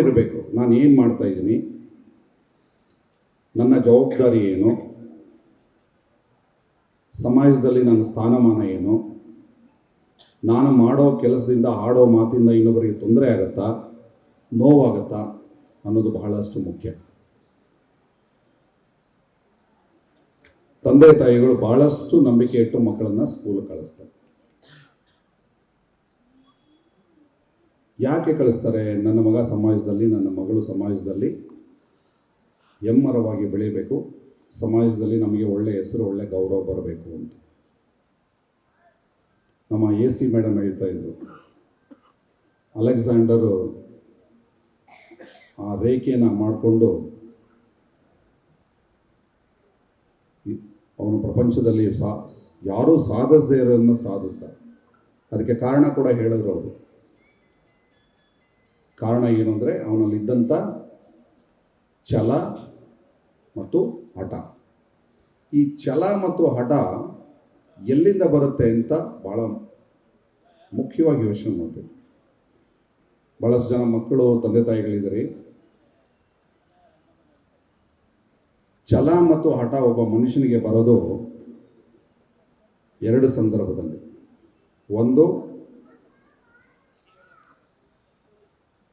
ಇರಬೇಕು. ನಾನು ಏನು ಮಾಡ್ತಾ ಇದ್ದೀನಿ? ನನ್ನ ಜವಾಬ್ದಾರಿ ಏನು? ಸಮಾಜದಲ್ಲಿ ನನ್ನ ಸ್ಥಾನಮಾನ ಏನು? ನಾನು ಮಾಡೋ ಕೆಲಸದಿಂದ ಆಡೋ ಮಾತಿಂದ ಇನ್ನೊಬ್ಬರಿಗೆ ತೊಂದರೆ ಆಗುತ್ತಾ? ನೋವಾಗುತ್ತಾ? ಅನ್ನೋದು ಬಹಳಷ್ಟು ಮುಖ್ಯ. ತಂದೆ ತಾಯಿಗಳು ಬಹಳಷ್ಟು ನಂಬಿಕೆ ಇಟ್ಟು ಮಕ್ಕಳನ್ನ ಸ್ಕೂಲ್ ಕಳಿಸ್ತಾರೆ. ಯಾಕೆ ಕಳಿಸ್ತಾರೆ? ನನ್ನ ಮಗ ಸಮಾಜದಲ್ಲಿ, ನನ್ನ ಮಗಳು ಸಮಾಜದಲ್ಲಿ ಎಮ್ಮರವಾಗಿ ಬೆಳೀಬೇಕು ಸಮಾಜದಲ್ಲಿ ನಮಗೆ ಒಳ್ಳೆಯ ಹೆಸರು, ಒಳ್ಳೆ ಗೌರವ ಬರಬೇಕು ಅಂತ. ನಮ್ಮ ಎ ಸಿ ಮೇಡಮ್ ಹೇಳ್ತಾ ಇದ್ರು. ಅಲೆಕ್ಸಾಂಡರು ಆ ರೇಖೆಯನ್ನು ಮಾಡಿಕೊಂಡು ಅವನು ಪ್ರಪಂಚದಲ್ಲಿ ಸಾ, ಯಾರೂ ಸಾಧಿಸದೇ ಇರೋದನ್ನು ಸಾಧಿಸ್ತಾರೆ. ಅದಕ್ಕೆ ಕಾರಣ ಕೂಡ ಹೇಳಿದ್ರು ಅವರು. ಕಾರಣ ಏನು ಅಂದರೆ ಅವನಲ್ಲಿದ್ದಂಥ ಛಲ ಮತ್ತು ಹಠ. ಈ ಛಲ ಮತ್ತು ಹಠ ಎಲ್ಲಿಂದ ಬರುತ್ತೆ ಅಂತ ಭಾಳ ಮುಖ್ಯವಾಗಿ ಯೋಚನೆ ಮಾಡಬೇಕು. ಭಾಳಷ್ಟು ಜನ ಮಕ್ಕಳು, ತಂದೆ ತಾಯಿಗಳಿದ್ದಾರೆ. ಛಲ ಮತ್ತು ಹಠ ಒಬ್ಬ ಮನುಷ್ಯನಿಗೆ ಬರೋದು ಎರಡು ಸಂದರ್ಭದಲ್ಲಿ. ಒಂದು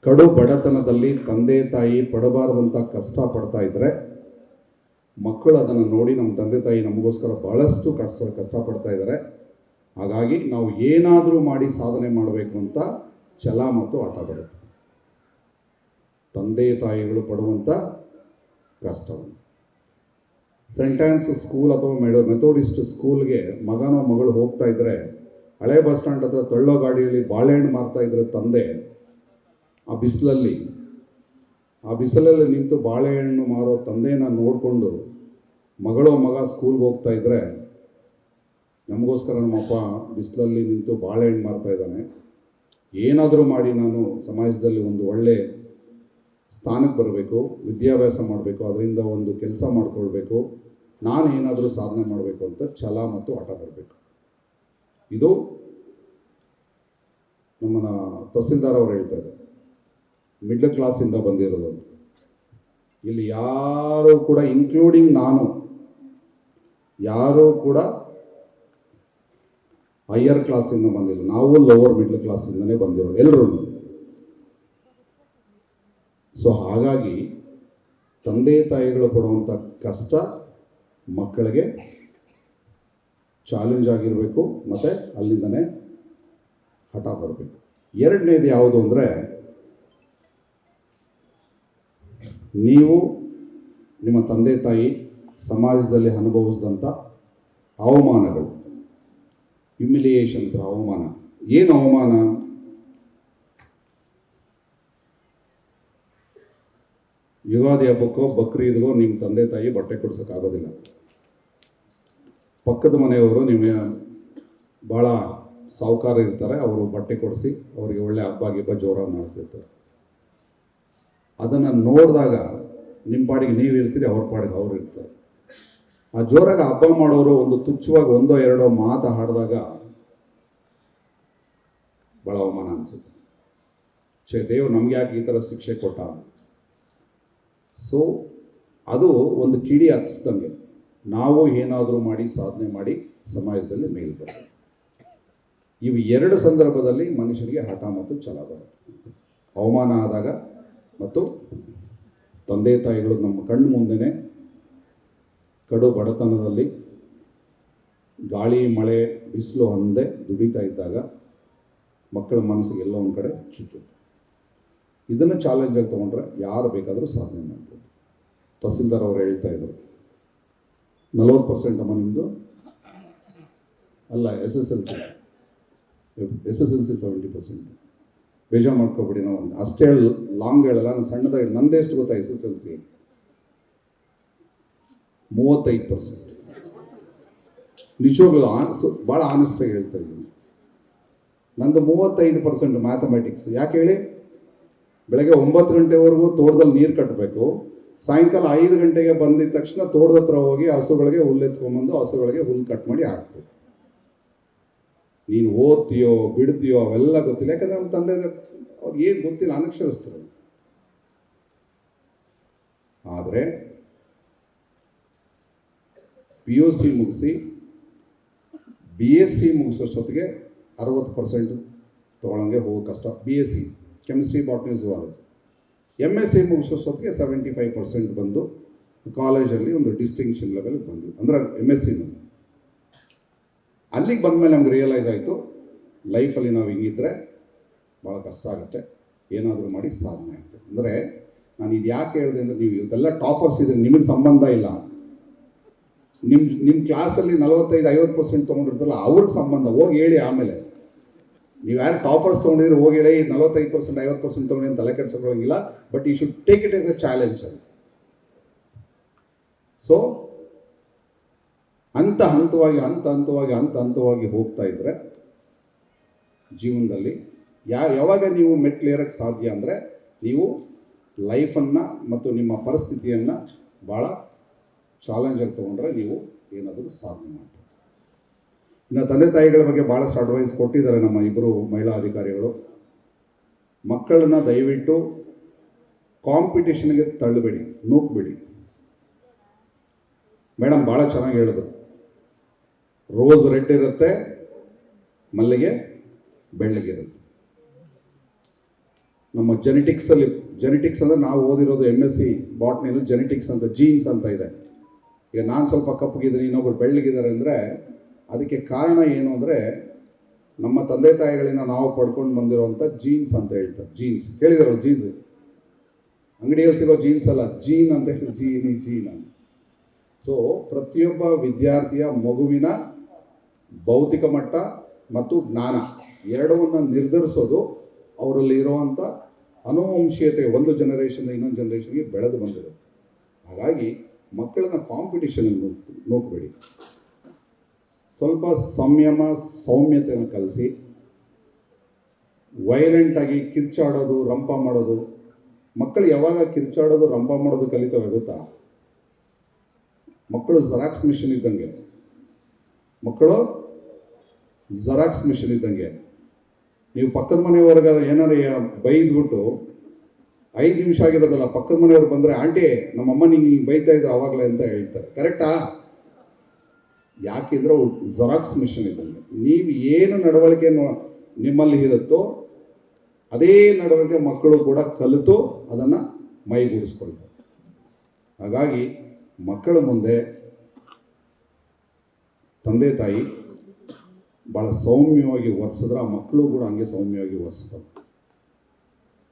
ಕಡು ಬಡತನದಲ್ಲಿ ತಂದೆ ತಾಯಿ ಪಡಬಾರದಂಥ ಕಷ್ಟ ಪಡ್ತಾ ಇದ್ರೆ ಮಕ್ಕಳು ಅದನ್ನು ನೋಡಿ ನಮ್ಮ ತಂದೆ ತಾಯಿ ನಮಗೋಸ್ಕರ ಬಹಳಷ್ಟು ಕಷ್ಟ ಕಷ್ಟಪಡ್ತಾ ಇದ್ದಾರೆ ಹಾಗಾಗಿ ನಾವು ಏನಾದರೂ ಮಾಡಿ ಸಾಧನೆ ಮಾಡಬೇಕು ಅಂತ ಛಲ ಮತ್ತು ಆಟ ಬರುತ್ತೆ. ತಂದೆ ತಾಯಿಗಳು ಪಡುವಂಥ ಕಷ್ಟವನ್ನು ಸೆಂಟ್ಯಾನ್ಸ್ ಸ್ಕೂಲ್ ಅಥವಾ ಮೆಡೋ ಮೆಥೋಡಿಸ್ಟ್ ಸ್ಕೂಲ್ಗೆ ಮಗನೋ ಮಗಳು ಹೋಗ್ತಾ ಇದ್ದರೆ ಹಳೆ ಬಸ್ ಸ್ಟ್ಯಾಂಡ್ ಹತ್ರ ತಳ್ಳೋ ಗಾಡಿಯಲ್ಲಿ ಬಾಳೆಹಣ್ಣು ಮಾರ್ತಾ ಇದ್ರೆ ತಂದೆ ಆ ಬಿಸಿಲಲ್ಲಿ ಆ ಬಿಸಿಲಲ್ಲಿ ನಿಂತು ಬಾಳೆಹಣ್ಣು ಮಾರೋ ತಂದೆನ ನೋಡಿಕೊಂಡು ಮಗಳೋ ಮಗ ಸ್ಕೂಲ್ಗೆ ಹೋಗ್ತಾ ಇದ್ರೆ ನಮಗೋಸ್ಕರ ನಮ್ಮಪ್ಪ ಬಿಸಿಲಲ್ಲಿ ನಿಂತು ಬಾಳೆಹಣ್ಣು ಮಾರ್ತಾ ಇದ್ದಾನೆ. ಏನಾದರೂ ಮಾಡಿ ನಾನು ಸಮಾಜದಲ್ಲಿ ಒಂದು ಒಳ್ಳೆ ಸ್ಥಾನಕ್ಕೆ ಬರಬೇಕು, ವಿದ್ಯಾಭ್ಯಾಸ ಮಾಡಬೇಕು, ಅದರಿಂದ ಒಂದು ಕೆಲಸ ಮಾಡಿಕೊಳ್ಬೇಕು, ನಾನು ಏನಾದರೂ ಸಾಧನೆ ಮಾಡಬೇಕು ಅಂತ ಛಲ ಮತ್ತು ಹಠ ಬರಬೇಕು. ಇದು ನಮ್ಮನ್ನ ತಹಸೀಲ್ದಾರ್ ಅವರು ಹೇಳ್ತಾ ಇದ್ದಾರೆ. ಮಿಡ್ಲ್ ಕ್ಲಾಸಿಂದ ಬಂದಿರೋದು ಇಲ್ಲಿ ಯಾರು ಕೂಡ ಇನ್ಕ್ಲೂಡಿಂಗ್ ನಾನು, ಯಾರೂ ಕೂಡ ಹೈಯರ್ ಕ್ಲಾಸಿಂದ ಬಂದಿಲ್ಲ. ನಾವು ಲೋವರ್ ಮಿಡ್ಲ್ ಕ್ಲಾಸಿಂದನೇ ಬಂದಿರೋದು ಎಲ್ಲರೂ ಸೊ ಹಾಗಾಗಿ ತಂದೆ ತಾಯಿಗಳು ಪಡುವಂಥ ಕಷ್ಟ ಮಕ್ಕಳಿಗೆ ಚಾಲೆಂಜ್ ಆಗಿರಬೇಕು, ಮತ್ತು ಅಲ್ಲಿಂದನೇ ಹಠ ಬರಬೇಕು. ಎರಡನೇದು ಯಾವುದು ಅಂದರೆ ನೀವು ನಿಮ್ಮ ತಂದೆ ತಾಯಿ ಸಮಾಜದಲ್ಲಿ ಅನುಭವಿಸಿದಂಥ ಅವಮಾನಗಳು ಹ್ಯುಮಿಲಿಯೇಷನ್ ಥರ ಅವಮಾನ. ಏನು ಅವಮಾನ? ಯುಗಾದಿ ಹಬ್ಬಕ್ಕೋ ಬಕ್ರೀದ್ಗೋ ನಿಮ್ಮ ತಂದೆ ತಾಯಿ ಬಟ್ಟೆ ಕೊಡ್ಸೋಕ್ಕಾಗೋದಿಲ್ಲ ಪಕ್ಕದ ಮನೆಯವರು ನಿಮಗೆ ಭಾಳ ಸಾಹುಕಾರ ಇರ್ತಾರೆ, ಅವರು ಬಟ್ಟೆ ಕೊಡಿಸಿ ಅವರಿಗೆ ಒಳ್ಳೆ ಹಬ್ಬ, ಗಿಬ್ಬ ಜೋರಾಗಿ ಮಾಡ್ತಿರ್ತಾರೆ. ಅದನ್ನು ನೋಡಿದಾಗ ನಿಮ್ಮ ಪಾಡಿಗೆ ನೀವು ಇರ್ತೀರಿ, ಅವ್ರ ಪಾಡಿಗೆ ಅವ್ರು ಇರ್ತಾರೆ. ಆ ಜೋರಾಗಿ ಹಬ್ಬ ಮಾಡೋರು ಒಂದು ತುಚ್ಛವಾಗಿ ಒಂದೋ ಎರಡೋ ಮಾತು ಹಾಡಿದಾಗ ಭಾಳ ಅವಮಾನ ಅನಿಸುತ್ತೆ. ಛೇ, ದೇವ್ರು ನಮ್ಗೆ ಯಾಕೆ ಈ ಥರ ಶಿಕ್ಷೆ ಕೊಟ್ಟ? ಸೊ ಅದು ಒಂದು ಕಿಡಿ ಹತ್ತಿಸ್ದಂಗೆ ನಾವು ಏನಾದರೂ ಮಾಡಿ, ಸಾಧನೆ ಮಾಡಿ ಸಮಾಜದಲ್ಲಿ ಮೇಲ್ಬರ್ತೀವಿ ಇವು ಎರಡು ಸಂದರ್ಭದಲ್ಲಿ ಮನುಷ್ಯನಿಗೆ ಹಠ ಮತ್ತು ಛಲ ಬರುತ್ತೆ. ಅವಮಾನ ಆದಾಗ ಮತ್ತು ತಂದೆ ತಾಯಿಗಳು ನಮ್ಮ ಕಣ್ಣು ಮುಂದೆನೇ ಕಡು ಬಡತನದಲ್ಲಿ ಗಾಳಿ, ಮಳೆ, ಬಿಸಿಲು ಅಂದೆ ದುಡಿತಾ ಇದ್ದಾಗ ಮಕ್ಕಳ ಮನಸ್ಸಿಗೆ ಎಲ್ಲ ಒಂದು ಕಡೆ ಚುಚ್ಚುತ್ತೆ. ಇದನ್ನು ಚಾಲೆಂಜಾಗಿ ತೊಗೊಂಡ್ರೆ ಯಾರು ಬೇಕಾದರೂ ಸಾಧನೆ ಮಾಡ್ಬೋದು. ತಹಸೀಲ್ದಾರ್ ಅವರು ಹೇಳ್ತಾ ಇದ್ರು, ನಲವತ್ತು ಪರ್ಸೆಂಟ್ ಅಮ್ಮ ನಿಮ್ಮದು ಅಲ್ಲ S S L C S S L C seventy percent ಬೇಜಾರು ಮಾಡ್ಕೊಬಿಡಿ ನಾವು. ಅಷ್ಟೇ ಲಾಂಗ್ ಹೇಳಲ್ಲ, ನಾನು ಸಣ್ಣದಾಗಿ ನಂದೆಷ್ಟು ಗೊತ್ತಾ ಎಸ್ ಎಸ್ ಎಲ್ ಸಿ ಮೂವತ್ತೈದು ಪರ್ಸೆಂಟ್ ನಿಜವಾಗ್ಲೂ ಭಾಳ ಆನೆಸ್ಟಾಗಿ ಹೇಳ್ತಾ ಇದ್ದೀನಿ. ನಂದು ಮೂವತ್ತೈದು ಪರ್ಸೆಂಟ್ ಮ್ಯಾಥಮೆಟಿಕ್ಸ್ ಯಾಕೆ ಹೇಳಿ? ಬೆಳಗ್ಗೆ ಒಂಬತ್ತು ಗಂಟೆವರೆಗೂ ತೋಟದಲ್ಲಿ ನೀರು ಕಟ್ಟಬೇಕು ಸಾಯಂಕಾಲ ಐದು ಗಂಟೆಗೆ ಬಂದಿದ ತಕ್ಷಣ ತೋಟದ ಹತ್ರ ಹೋಗಿ ಹಸುಗಳಿಗೆ ಹುಲ್ಲು ಎತ್ಕೊಂಬಂದು ಹಸುಗಳಿಗೆ ಹುಲ್ಲು ಕಟ್ ಮಾಡಿ ಹಾಕ್ಬೇಕು. ನೀನು ಓದ್ತೀಯೋ, ಬಿಡ್ತೀಯೋ ಅವೆಲ್ಲ ಗೊತ್ತಿಲ್ಲ. ಯಾಕಂದ್ರೆ ನಮ್ಮ ತಂದೆ ಅವ್ರಿಗೆ ಏನು ಗೊತ್ತಿಲ್ಲ, ಅನಕ್ಷರಸ್ಥರು. ಆದರೆ ಪಿ ಯು ಸಿ ಮುಗಿಸಿ ಬಿ ಎಸ್ ಸಿ ಮುಗಿಸೋಷ್ಟೊತ್ತಿಗೆ ಅರವತ್ತು ಪರ್ಸೆಂಟ್ ತೊಗೊಳಂಗೆ ಹೋಗೋ ಕಷ್ಟ. B S C chemistry botany zoology M S C ಮುಗಿಸೋಷ್ಟೊತ್ತಿಗೆ seventy five percent ಬಂದು ಕಾಲೇಜಲ್ಲಿ ಒಂದು ಡಿಸ್ಟಿಂಕ್ಷನ್ ಲೆವೆಲ್ ಬಂದು ಅಂದರೆ ಎಂ ಎಸ್ ಸಿನಲ್ಲಿ ಅಲ್ಲಿಗೆ ಬಂದಮೇಲೆ ನಮ್ಗೆ ರಿಯಲೈಸ್ ಆಯಿತು ಲೈಫಲ್ಲಿ ನಾವು ಹಿಂಗಿದ್ರೆ ಭಾಳ ಕಷ್ಟ ಆಗುತ್ತೆ. ಏನಾದರೂ ಮಾಡಿ ಸಾಧನೆ ಆಗುತ್ತೆ ಅಂದರೆ ನಾನು ಇದು ಯಾಕೆ ಹೇಳಿದೆ ಅಂದರೆ ನೀವು ಇವತ್ತೆಲ್ಲ ಟಾಪರ್ಸ್ ಇದ್ರೆ ನಿಮಗೆ ಸಂಬಂಧ ಇಲ್ಲ. ನಿಮ್ಮ ನಿಮ್ಮ ಕ್ಲಾಸಲ್ಲಿ ನಲವತ್ತೈದು, ಐವತ್ತು ಪರ್ಸೆಂಟ್ ತೊಗೊಂಡಿರ್ತಲ್ಲ ಅವ್ರಿಗೆ ಸಂಬಂಧ, ಹೋಗಿ ಹೇಳಿ ಆಮೇಲೆ. ನೀವು ಯಾರು ಟಾಪರ್ಸ್ ತೊಗೊಂಡಿದ್ರೆ ಹೋಗಿ ಹೇಳಿ, ನಲವತ್ತೈದು ಪರ್ಸೆಂಟ್ ಐವತ್ತು ಪರ್ಸೆಂಟ್ ತೊಗೊಂಡು ಅಂತ ತಲೆ ಕೆಡ್ಸ್ಕೊಳ್ಳೋಂಗಿಲ್ಲ but you should take it as a challenge ಅಲ್ಲಿ. ಸೊ ಹಂತ ಹಂತವಾಗಿ ಹಂತ ಹಂತವಾಗಿ ಹಂತ ಹಂತವಾಗಿ ಹೋಗ್ತಾ ಇದ್ದರೆ ಜೀವನದಲ್ಲಿ ಯಾ, ಯಾವಾಗ ನೀವು ಮೆಟ್ಲೇರಕ್ಕೆ ಸಾಧ್ಯ ಅಂದರೆ ನೀವು ಲೈಫನ್ನು ಮತ್ತು ನಿಮ್ಮ ಪರಿಸ್ಥಿತಿಯನ್ನು ಭಾಳ ಚಾಲೆಂಜಾಗಿ ತೊಗೊಂಡ್ರೆ ನೀವು ಏನಾದರೂ ಸಾಧನೆ ಮಾಡ್ತೀರಿ ಇನ್ನು ತಂದೆ ತಾಯಿಗಳ ಬಗ್ಗೆ ಭಾಳಷ್ಟು ಅಡ್ವೈಸ್ ಕೊಟ್ಟಿದ್ದಾರೆ ನಮ್ಮ ಇಬ್ಬರು ಮಹಿಳಾ ಅಧಿಕಾರಿಗಳು. ಮಕ್ಕಳನ್ನ ದಯವಿಟ್ಟು ಕಾಂಪಿಟೇಷನ್ಗೆ ತಳ್ಳಬೇಡಿ, ನೂಕ್ಬೇಡಿ. ಮೇಡಮ್ ಭಾಳ ಚೆನ್ನಾಗಿ ಹೇಳಿದ್ರು. ರೋಸ್ ರೆಡ್ ಇರುತ್ತೆ, ಮಲ್ಲಿಗೆ ಬೆಳ್ಳಗಿರುತ್ತೆ ನಮ್ಮ ಜೆನೆಟಿಕ್ಸಲ್ಲಿ ಜೆನೆಟಿಕ್ಸ್ ಅಂದರೆ ನಾವು ಓದಿರೋದು ಎಂ ಎಸ್ ಸಿ ಬಾಟ್ನಿಯಲ್ಲಿ ಜೆನೆಟಿಕ್ಸ್ ಅಂತ ಜೀನ್ಸ್ ಅಂತ ಇದೆ. ಈಗ ನಾನು ಸ್ವಲ್ಪ ಕಪ್ಪಗಿದ್ದೀನಿ ಇನ್ನೊಬ್ಬರು ಬೆಳ್ಳಗಿದ್ದಾರೆ ಅಂದರೆ, ಅದಕ್ಕೆ ಕಾರಣ ಏನು ಅಂದರೆ, ನಮ್ಮ ತಂದೆ ತಾಯಿಗಳಿಂದ ನಾವು ಪಡ್ಕೊಂಡು ಬಂದಿರುವಂಥ ಜೀನ್ಸ್ ಅಂತ ಹೇಳ್ತಾರೆ ಜೀನ್ಸ್ ಕೇಳಿದಾರಲ್ಲ ಜೀನ್ಸ್ ಅಂಗಡಿಯಲ್ಲಿ ಸಿಗೋ ಜೀನ್ಸ್ ಅಲ್ಲ ಜೀನ್ ಅಂತ ಹೇಳಿ ಜೀನಿ ಜೀನ್ ಅಂತ. ಸೊ ಪ್ರತಿಯೊಬ್ಬ ವಿದ್ಯಾರ್ಥಿಯ ಮಗುವಿನ ಭೌತಿಕ ಮಟ್ಟ ಮತ್ತು ಜ್ಞಾನ ಎರಡವನ್ನು ನಿರ್ಧರಿಸೋದು ಅವರಲ್ಲಿ ಇರುವಂಥ ಅನುವಂಶೀಯತೆ, ಒಂದು ಜನರೇಷನ್ ಇನ್ನೊಂದು ಜನರೇಷನ್ಗೆ ಬೆಳೆದು ಬಂದಿದೆ. ಹಾಗಾಗಿ ಮಕ್ಕಳನ್ನ ಕಾಂಪಿಟೇಷನ್ ನೋಡ್ಬೇಡಿ. ಸ್ವಲ್ಪ ಸಂಯಮ, ಸೌಮ್ಯತೆಯನ್ನು ಕಲಿಸಿ ವೈಲೆಂಟಾಗಿ ಕಿರ್ಚಾಡೋದು, ರಂಪ ಮಾಡೋದು. ಮಕ್ಕಳು ಯಾವಾಗ ಕಿರ್ಚಾಡೋದು, ರಂಪ ಮಾಡೋದು ಕಲಿತವೆ ಗೊತ್ತಾ? ಮಕ್ಕಳು ಜೆರಾಕ್ಸ್ ಮಿಷನ್ ಇದ್ದಂಗೆ. ಮಕ್ಕಳು ಜೆರಾಕ್ಸ್ ಮಿಷನ್ ಇದ್ದಂಗೆ. ನೀವು ಪಕ್ಕದ ಮನೆಯವ್ರಿಗೆ ಏನಾರು ಬೈದ್ಬಿಟ್ಟು ಐದು ನಿಮಿಷ ಆಗಿರೋದಲ್ಲ, ಪಕ್ಕದ ಮನೆಯವ್ರು ಬಂದರೆ, ಆಂಟಿ, ನಮ್ಮಮ್ಮ ನಿಂಗೆ ಹಿಂಗೆ ಬೈತಾ ಇದ್ರು ಅವಾಗಲೇ ಅಂತ ಹೇಳ್ತಾರೆ. ಕರೆಕ್ಟಾ ಯಾಕಿದ್ರೆ ಜರಾಕ್ಸ್ ಮಿಷನ್ ಇದ್ದಂಗೆ. ನೀವು ಏನು ನಡವಳಿಕೆ ನಿಮ್ಮಲ್ಲಿ ಇರುತ್ತೋ, ಅದೇ ನಡವಳಿಕೆ ಮಕ್ಕಳು ಕೂಡ ಕಲಿತು ಅದನ್ನು ಮೈಗೂಡಿಸ್ಕೊಳ್ತಾರೆ. ಹಾಗಾಗಿ ಮಕ್ಕಳ ಮುಂದೆ ತಂದೆ ತಾಯಿ ಭಾಳ ಸೌಮ್ಯವಾಗಿ ವರ್ಸಿದ್ರೆ ಆ ಮಕ್ಕಳು ಕೂಡ ಹಂಗೆ ಸೌಮ್ಯವಾಗಿ ವರ್ಸ್ತವೆ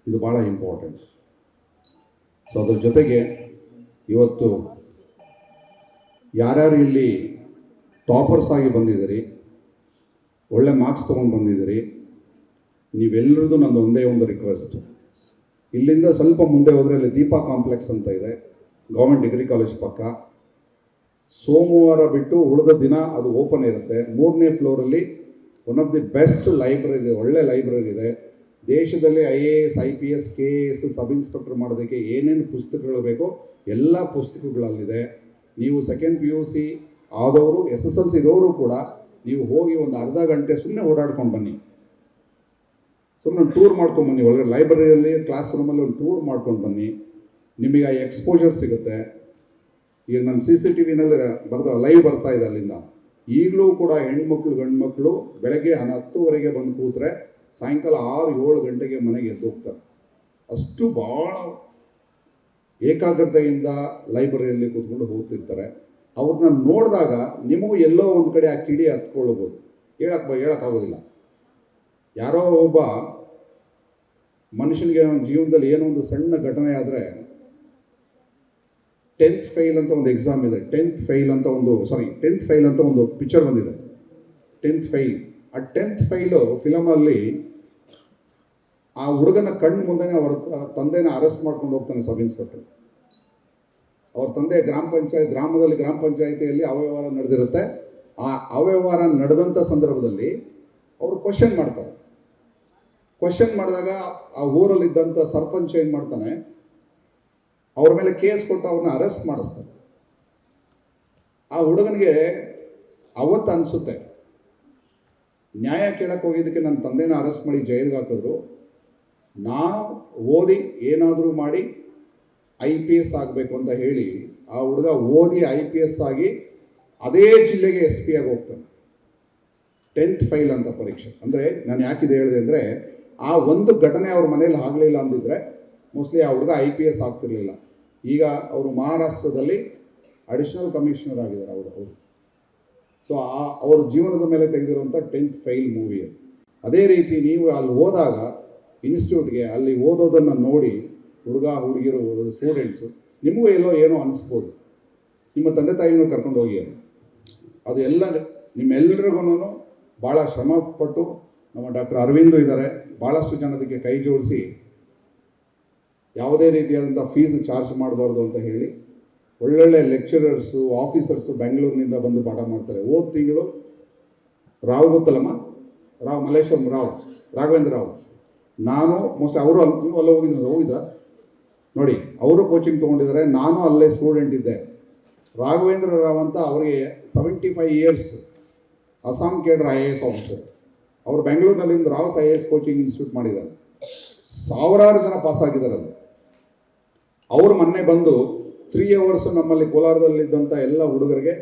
ಇದು ಭಾಳ ಇಂಪಾರ್ಟೆಂಟ್ ಸೊ ಅದ್ರ ಜೊತೆಗೆ ಇವತ್ತು ಯಾರ್ಯಾರು ಇಲ್ಲಿ ಟಾಪರ್ಸ್ ಆಗಿ ಬಂದಿದ್ದೀರಿ, ಒಳ್ಳೆ ಮಾರ್ಕ್ಸ್ ತೊಗೊಂಡು ಬಂದಿದ್ದೀರಿ ನೀವೆಲ್ಲರದ್ದು ನಂದು ಒಂದೇ ಒಂದು ರಿಕ್ವೆಸ್ಟ್ ಇಲ್ಲಿಂದ ಸ್ವಲ್ಪ ಮುಂದೆ ಹೋದರೆ ಅಲ್ಲಿ ದೀಪಾ ಕಾಂಪ್ಲೆಕ್ಸ್ ಅಂತ ಇದೆ ಗೌರ್ಮೆಂಟ್ ಡಿಗ್ರಿ ಕಾಲೇಜ್ ಪಕ್ಕ. ಸೋಮವಾರ ಬಿಟ್ಟು ಉಳಿದ ದಿನ ಅದು ಓಪನ್ ಇರುತ್ತೆ. ಮೂರನೇ ಫ್ಲೋರಲ್ಲಿ one of the best library ಒಳ್ಳೆ ಲೈಬ್ರರಿ ಇದೆ. ದೇಶದಲ್ಲಿ I A S I P S K A S sub inspector ಮಾಡೋದಕ್ಕೆ ಏನೇನು ಪುಸ್ತಕಗಳು ಬೇಕೋ ಎಲ್ಲ ಪುಸ್ತಕಗಳಲ್ಲಿದೆ. ನೀವು ಸೆಕೆಂಡ್ ಪಿ ಯು ಸಿ ಆದವರು ಎಸ್ ಎಸ್ ಎಲ್ ಸಿ ಇರೋರು ಕೂಡ ನೀವು ಹೋಗಿ ಒಂದು ಅರ್ಧ ಗಂಟೆ ಸುಮ್ಮನೆ ಓಡಾಡ್ಕೊಂಡು ಬನ್ನಿ. ಸುಮ್ಮನೆ ಟೂರ್ ಮಾಡ್ಕೊಂಡು ಬನ್ನಿ. ಒಳಗಡೆ ಲೈಬ್ರರಿಯಲ್ಲಿ ಕ್ಲಾಸ್ ರೂಮಲ್ಲಿ ಒಂದು ಟೂರ್ ಮಾಡ್ಕೊಂಡು ಬನ್ನಿ. ನಿಮಗೆ ಆ ಎಕ್ಸ್ಪೋಜರ್ ಸಿಗುತ್ತೆ. ಈಗ ನನ್ನ ಸಿ ಸಿ ಟಿ ವಿನಲ್ಲಿ ಬರ್ತಾ ಲೈವ್ ಬರ್ತಾ ಇದೆ ಅಲ್ಲಿಂದ. ಈಗಲೂ ಕೂಡ ಹೆಣ್ಮಕ್ಳು, ಗಂಡ್ಮಕ್ಳು ಬೆಳಗ್ಗೆ ಹತ್ತುವರೆಗೆ ಬಂದು ಕೂತ್ರೆ ಸಾಯಂಕಾಲ ಆರು ಏಳು ಗಂಟೆಗೆ ಮನೆಗೆ ಎದ್ದು ಹೋಗ್ತಾರೆ ಅಷ್ಟು ಭಾಳ ಏಕಾಗ್ರತೆಯಿಂದ ಲೈಬ್ರರಿಯಲ್ಲಿ ಕೂತ್ಕೊಂಡು ಹೋಗ್ತಿರ್ತಾರೆ ಅವ್ರನ್ನ ನೋಡಿದಾಗ ನಿಮಗೂ ಎಲ್ಲೋ ಒಂದು ಕಡೆ ಆ ಕಿಡಿ ಹತ್ಕೊಳ್ಬೋದು. ಹೇಳಕ್ ಹೇಳೋಕ್ಕಾಗೋದಿಲ್ಲ ಯಾರೋ ಒಬ್ಬ ಮನುಷ್ಯನಿಗೆ ಜೀವನದಲ್ಲಿ ಏನೋ ಒಂದು ಸಣ್ಣ ಘಟನೆ ಆದರೆ ಟೆಂತ್ ಫೈಲ್ ಅಂತ ಒಂದು ಎಕ್ಸಾಮ್ ಇದೆ. ಟೆಂತ್ ಫೈಲ್ ಅಂತ ಒಂದು ಸಾರಿ ಟೆಂತ್ ಫೈಲ್ ಅಂತ ಒಂದು ಪಿಕ್ಚರ್ ಬಂದಿದೆ. ಟೆಂತ್ ಫೈಲ್ ಆ ಟೆಂತ್ ಫೈಲು ಫಿಲಮಲ್ಲಿ ಆ ಹುಡುಗನ ಕಣ್ಣು ಮುಂದೆನೇ ಅವರ ತಂದೆನ ಅರೆಸ್ಟ್ ಮಾಡ್ಕೊಂಡು ಹೋಗ್ತಾನೆ ಸಬ್ ಇನ್ಸ್ಪೆಕ್ಟರ್ ಅವ್ರ ತಂದೆ ಗ್ರಾಮ ಪಂಚಾಯತ್, ಗ್ರಾಮದಲ್ಲಿ ಗ್ರಾಮ ಪಂಚಾಯತಿಯಲ್ಲಿ ಅವ್ಯವಹಾರ ನಡೆದಿರುತ್ತೆ. ಆ ಅವ್ಯವಹಾರ ನಡೆದಂಥ ಸಂದರ್ಭದಲ್ಲಿ ಅವರು ಕ್ವಶನ್ ಮಾಡ್ತಾರೆ. ಕ್ವಶನ್ ಮಾಡಿದಾಗ ಆ ಊರಲ್ಲಿದ್ದಂಥ ಸರ್ಪಂಚ್ ಏನು ಮಾಡ್ತಾನೆ ಅವ್ರ ಮೇಲೆ ಕೇಸ್ ಕೊಟ್ಟು ಅವ್ರನ್ನ ಅರೆಸ್ಟ್ ಮಾಡಿಸ್ತಾರೆ. ಆ ಹುಡುಗನಿಗೆ ಅವತ್ತು ಅನಿಸುತ್ತೆ, ನ್ಯಾಯ ಕೇಳಕ್ಕೆ ಹೋಗಿದ್ದಕ್ಕೆ ನನ್ನ ತಂದೆನ ಅರೆಸ್ಟ್ ಮಾಡಿ ಜೈಲಿಗೆ ಹಾಕಿದ್ರು, ನಾನು ಓದಿ ಏನಾದರೂ ಮಾಡಿ ಐ ಪಿ ಎಸ್ ಆಗಬೇಕು ಅಂತ ಹೇಳಿ ಆ ಹುಡುಗ ಓದಿ ಐ ಪಿ ಎಸ್ ಆಗಿ ಅದೇ ಜಿಲ್ಲೆಗೆ ಎಸ್ ಪಿ ಆಗಿ ಹೋಗ್ತಾನೆ. ಟೆಂತ್ ಫೈಲ್ ಅಂತ ಪರೀಕ್ಷೆ. ಅಂದರೆ ನಾನು ಯಾಕಿದೆ ಹೇಳಿದೆ ಅಂದರೆ, ಆ ಒಂದು ಘಟನೆ ಅವ್ರ ಮನೇಲಿ ಆಗಲಿಲ್ಲ ಅಂದಿದ್ರೆ ಮೋಸ್ಟ್ಲಿ ಆ ಹುಡುಗ ಐ ಪಿ ಎಸ್ ಆಗ್ತಿರಲಿಲ್ಲ. ಈಗ ಅವರು ಮಹಾರಾಷ್ಟ್ರದಲ್ಲಿ ಅಡಿಷನಲ್ ಕಮಿಷನರ್ ಆಗಿದ್ದಾರೆ ಅವರು ಅವರು. ಸೊ ಆ, ಅವ್ರ ಜೀವನದ ಮೇಲೆ ತೆಗೆದಿರುವಂಥ ಟೆಂತ್ ಫೈಲ್ ಮೂವಿ ಅದು. ಅದೇ ರೀತಿ ನೀವು ಅಲ್ಲಿ ಹೋದಾಗ ಇನ್ಸ್ಟಿಟ್ಯೂಟ್ಗೆ ಅಲ್ಲಿ ಓದೋದನ್ನು ನೋಡಿ ಹುಡುಗ, ಹುಡುಗಿರು ಸ್ಟೂಡೆಂಟ್ಸು ನಿಮಗೂ ಎಲ್ಲೋ ಏನೋ ಅನಿಸ್ಬೋದು. ನಿಮ್ಮ ತಂದೆ ತಾಯಿನೂ ಕರ್ಕೊಂಡು ಹೋಗಿ. ಅದು ಎಲ್ಲ ನಿಮ್ಮೆಲ್ಲರಿಗೂ ಭಾಳ ಶ್ರಮಪಟ್ಟು ನಮ್ಮ ಡಾಕ್ಟರ್ ಅರವಿಂದು ಇದ್ದಾರೆ. ಭಾಳಷ್ಟು ಜನದಕ್ಕೆ ಕೈ ಜೋಡಿಸಿ ಯಾವುದೇ ರೀತಿಯಾದಂಥ ಫೀಸ್ ಚಾರ್ಜ್ ಮಾಡಬಾರ್ದು ಅಂತ ಹೇಳಿ ಒಳ್ಳೊಳ್ಳೆ ಲೆಕ್ಚರರ್ಸು ಆಫೀಸರ್ಸು ಬೆಂಗಳೂರಿನಿಂದ ಬಂದು ಪಾಠ ಮಾಡ್ತಾರೆ. ಹೋದ ತಿಂಗಳು ರಾವ್ ಗೊತ್ತಲ್ಲಮ್ಮ? ರಾವ್, ಮಲ್ಲೇಶ್ವರಂ ರಾವ್, ರಾಘವೇಂದ್ರ ರಾವ್. ನಾನು ಮೋಸ್ಟ್ ಅವರು ಅಲ್ಲಿ ನೀವು ಅಲ್ಲೇ ಹೋಗಿದ್ರು, ಹೋಗಿದ್ರ? ನೋಡಿ, ಅವರು ಕೋಚಿಂಗ್ ತೊಗೊಂಡಿದ್ದಾರೆ, ನಾನು ಅಲ್ಲೇ ಸ್ಟೂಡೆಂಟ್ ಇದ್ದೆ. ರಾಘವೇಂದ್ರ ರಾವ್ ಅಂತ ಅವರಿಗೆ seventy five years Assam cadre I A S officer ಅವರು ಬೆಂಗಳೂರಿನಲ್ಲಿ ಒಂದು Rao's I A S coaching institute ಮಾಡಿದ್ದಾರೆ. ಸಾವಿರಾರು ಜನ ಪಾಸ್ ಆಗಿದ್ದಾರೆ ಅಲ್ಲಿ. ಅವರು ಮೊನ್ನೆ ಬಂದು ತ್ರೀ ಅವರ್ಸು ನಮ್ಮಲ್ಲಿ ಕೋಲಾರದಲ್ಲಿದ್ದಂಥ ಎಲ್ಲ ಹುಡುಗರಿಗೆ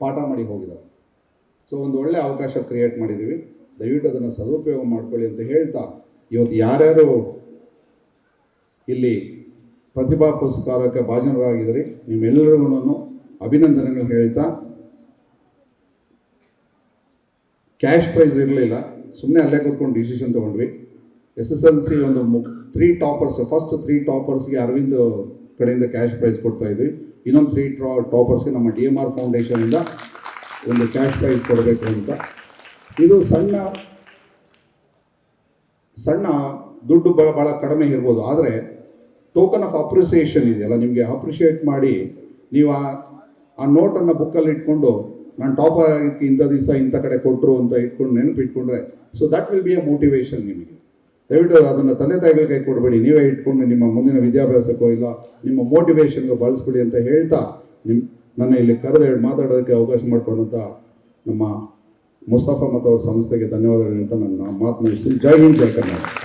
ಪಾಠ ಮಾಡಿ ಹೋಗಿದ್ದಾರೆ. ಸೊ ಒಂದು ಒಳ್ಳೆ ಅವಕಾಶ ಕ್ರಿಯೇಟ್ ಮಾಡಿದ್ದೀವಿ. ದಯವಿಟ್ಟು ಅದನ್ನು ಸದುಪಯೋಗ ಮಾಡ್ಕೊಳ್ಳಿ ಅಂತ ಹೇಳ್ತಾ ಇವತ್ತು ಯಾರ್ಯಾರು ಇಲ್ಲಿ ಪ್ರತಿಭಾ ಪುರಸ್ಕಾರಕ್ಕೆ ಭಾಜನರಾಗಿದ್ದೀರಿ ನಿಮ್ಮೆಲ್ಲರಿಗೂ ಅಭಿನಂದನೆಗಳು ಹೇಳ್ತಾ. ಕ್ಯಾಶ್ ಪ್ರೈಸ್ ಇರಲಿಲ್ಲ. ಸುಮ್ಮನೆ ಅಲ್ಲೇ ಕೂತ್ಕೊಂಡು ಡಿಸಿಷನ್ ತೊಗೊಂಡ್ವಿ. ಎಸ್ ಎಸ್ ಎಲ್ ಸಿ ಒಂದು ತ್ರೀ ಟಾಪರ್ಸ್ ಫಸ್ಟ್ ತ್ರೀ ಟಾಪರ್ಸ್ಗೆ ಅರವಿಂದ್ ಕಡೆಯಿಂದ ಕ್ಯಾಶ್ ಪ್ರೈಸ್ ಕೊಡ್ತಾ ಇದ್ವಿ. ಇನ್ನೊಂದು ತ್ರೀ ಟ್ರಾ ಟಾಪರ್ಸ್ಗೆ ನಮ್ಮ ಡಿ ಎಂ ಆರ್ ಫೌಂಡೇಶನಿಂದ ಒಂದು ಕ್ಯಾಶ್ ಪ್ರೈಸ್ ಕೊಡಬೇಕು ಅಂತ. ಇದು ಸಣ್ಣ ಸಣ್ಣ ದುಡ್ಡು ಬ ಭಾಳ ಕಡಿಮೆ ಇರ್ಬೋದು. ಆದರೆ ಟೋಕನ್ ಆಫ್ ಅಪ್ರಿಸಿಯೇಷನ್ ಇದೆಯಲ್ಲ, ನಿಮಗೆ ಅಪ್ರಿಷಿಯೇಟ್ ಮಾಡಿ ನೀವು ಆ ಆ ನೋಟನ್ನು ಬುಕ್ಕಲ್ಲಿ ಇಟ್ಕೊಂಡು ನಾನು ಟಾಪರ್ ಆಗಿದ್ದಕ್ಕೆ ಇಂಥ ದಿವಸ ಇಂಥ ಕಡೆ ಕೊಟ್ಟರು ಅಂತ ಇಟ್ಕೊಂಡು ನೆನಪಿಟ್ಕೊಂಡ್ರೆ so that will be a motivation ನಿಮಗೆ. ದಯವಿಟ್ಟು ಅದನ್ನು ತಂದೆ ತಾಯಿಗಳ ಕೈ ಕೊಡಬೇಡಿ. ನೀವೇ ಇಟ್ಕೊಂಡು ನಿಮ್ಮ ಮುಂದಿನ ವಿದ್ಯಾಭ್ಯಾಸಕ್ಕೋ ಇಲ್ಲ, ನಿಮ್ಮ ಮೋಟಿವೇಶನ್ಗೆ ಬಳಸ್ಬಿಡಿ ಅಂತ ಹೇಳ್ತಾ ನಿಮ್ಮ ನನ್ನ ಇಲ್ಲಿ ಕರೆದು ಹೇಳಿ ಮಾತಾಡೋದಕ್ಕೆ ಅವಕಾಶ ಮಾಡಿಕೊಂಡಂಥ ನಮ್ಮ ಮುಸ್ತಫಾ ಮತ್ತು ಅವ್ರ ಸಂಸ್ಥೆಗೆ ಧನ್ಯವಾದಗಳು ಅಂತ ನನ್ನ ಮಾತು ಮುಗಿಸ್ತೀನಿ. ಜೈ ಹಿಂದ್, ಜೈ ಕರ್ನಾಟಕ.